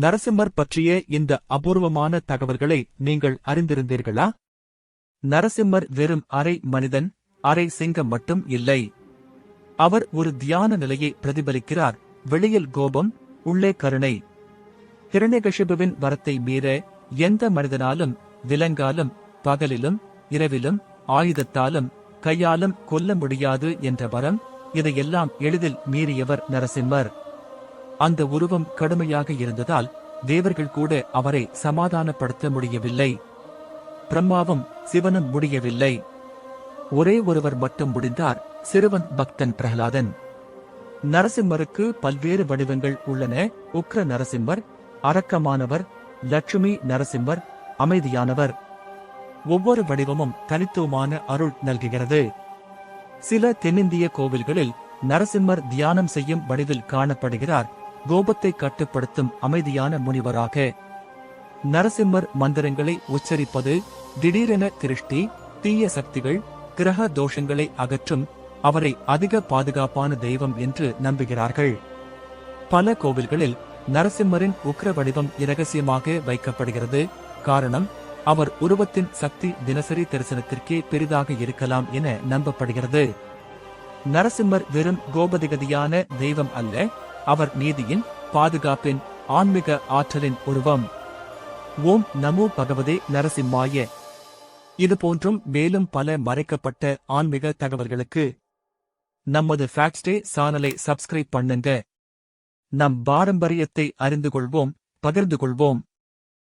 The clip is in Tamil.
நரசிம்மர் பற்றிய இந்த அபூர்வமான தகவல்களை நீங்கள் அறிந்திருந்தீர்களா? நரசிம்மர் வெறும் அரை மனிதன் அரை சிங்கம் மட்டும் இல்லை. அவர் ஒரு தியான நிலையை பிரதிபலிக்கிறார். வெளியில் கோபம் உள்ளே கருணை. ஹிரண்யகசிபுவின் வரத்தை மீற எந்த மனிதனாலும் விலங்காலும் பகலிலும் இரவிலும் ஆயுதத்தாலும் கையாலும் கொல்ல முடியாது என்ற வரம் இதையெல்லாம் எளிதில் மீறியவர் நரசிம்மர். அந்த உருவம் கடுமையாக இருந்ததால் தேவர்கள் கூட அவரை சமாதானப்படுத்த முடியவில்லை. பிரம்மாவும் சிவனும் முடியவில்லை. ஒரே ஒருவர் மட்டும் முடிந்தார் சிறுவன் பக்தன் பிரகலாதன். நரசிம்மருக்கு பல்வேறு வடிவங்கள் உள்ளன. உக்ர நரசிம்மர் அரக்கமானவர் லட்சுமி நரசிம்மர் அமைதியானவர். ஒவ்வொரு வடிவமும் தனித்துவமான அருள் நல்குகிறது. சில தென்னிந்திய கோவில்களில் நரசிம்மர் தியானம் செய்யும் வடிவில் காணப்படுகிறார். கோபத்தை கட்டுப்படுத்தும் அமைதியான முனிவராக நரசிம்மர் மந்திரங்களை உச்சரிப்பது திடீரென திருஷ்டி தீய சக்திகள் கிரக தோஷங்களை அகற்றும் அவரை அதிக பாதுகாப்பான தெய்வம் என்று நம்புகிறார்கள். பல கோவில்களில் நரசிம்மரின் உக்ர வடிவம் இரகசியமாக வைக்கப்படுகிறது. காரணம் அவர் உருவத்தின் சக்தி தினசரி தரிசனத்திற்கே பெரிதாக இருக்கலாம் என நம்பப்படுகிறது. நரசிம்மர் வெறும் கோபதிகதியான தெய்வம் அல்ல அவர் நீதியின் பாதுகாப்பின் ஆன்மீக ஆற்றலின் உருவம். ஓம் நமோ பகவதே நரசிம்மாய. இது போன்றும் மேலும் பல மறைக்கப்பட்ட ஆன்மீக தகவல்களுக்கு நமது ஃபேக்ஸ்டே சேனலை சப்ஸ்கிரைப் பண்ணுங்க. நம் பாரம்பரியத்தை அறிந்து கொள்வோம் பகிர்ந்து கொள்வோம்.